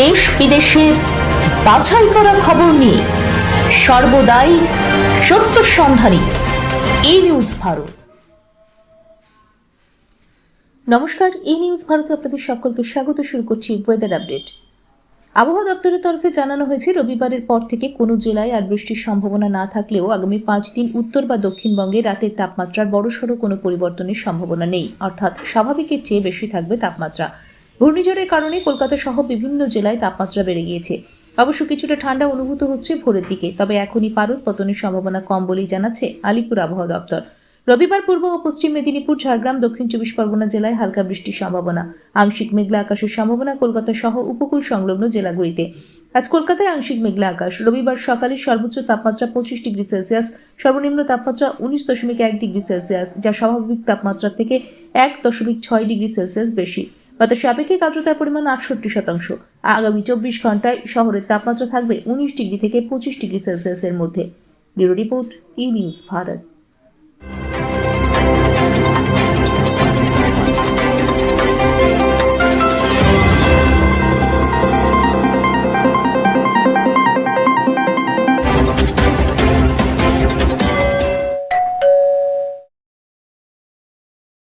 দেশ বিদেশের বাছাই করা খবর নিয়ে সর্বদাই সত্য সন্ধানী এই নিউজ ভারত। নমস্কার, এই নিউজ ভারতে আপনাদের সকলকে স্বাগত, শুরু করছি ওয়েদার আপডেট আবহাওয়া দপ্তরের তরফে জানানো হয়েছে, রবিবারের পর থেকে কোনো জেলায় আর বৃষ্টির সম্ভাবনা না থাকলেও আগামী পাঁচ দিন উত্তর বা দক্ষিণবঙ্গে রাতের তাপমাত্রার বড়সড় কোনো পরিবর্তনের সম্ভাবনা নেই। অর্থাৎ স্বাভাবিকের চেয়ে বেশি থাকবে তাপমাত্রা। ঘূর্ণিঝড়ের কারণে কলকাতা সহ বিভিন্ন জেলায় তাপমাত্রা বেড়ে গিয়েছে। অবশ্য কিছুটা ঠান্ডা অনুভূত হচ্ছে ভোরের দিকে, তবে এখনই পারদ পতনের সম্ভাবনা কম বলেই জানাচ্ছে আলিপুর আবহাওয়া দপ্তর। রবিবার পূর্ব ও পশ্চিম মেদিনীপুর, ঝাড়গ্রাম, দক্ষিণ চব্বিশ পরগনা জেলায় হালকা বৃষ্টির সম্ভাবনা। আংশিক মেঘলা আকাশের সম্ভাবনা কলকাতা সহ উপকূল সংলগ্ন জেলাগুলিতে। আজ কলকাতায় আংশিক মেঘলা আকাশ। রবিবার সকালে সর্বোচ্চ তাপমাত্রা পঁচিশ ডিগ্রি সেলসিয়াস, সর্বনিম্ন তাপমাত্রা উনিশ দশমিক এক ডিগ্রি সেলসিয়াস, যা স্বাভাবিক তাপমাত্রা থেকে এক দশমিক ছয় ডিগ্রি সেলসিয়াস বেশি। বাতাসে আপেক্ষিক আর্দ্রতার পরিমাণ আটষট্টি শতাংশ। আগামী চব্বিশ ঘন্টায় শহরের তাপমাত্রা থাকবে উনিশ ডিগ্রি থেকে পঁচিশ ডিগ্রি সেলসিয়াসের মধ্যে। Bureau report, E news Bharat.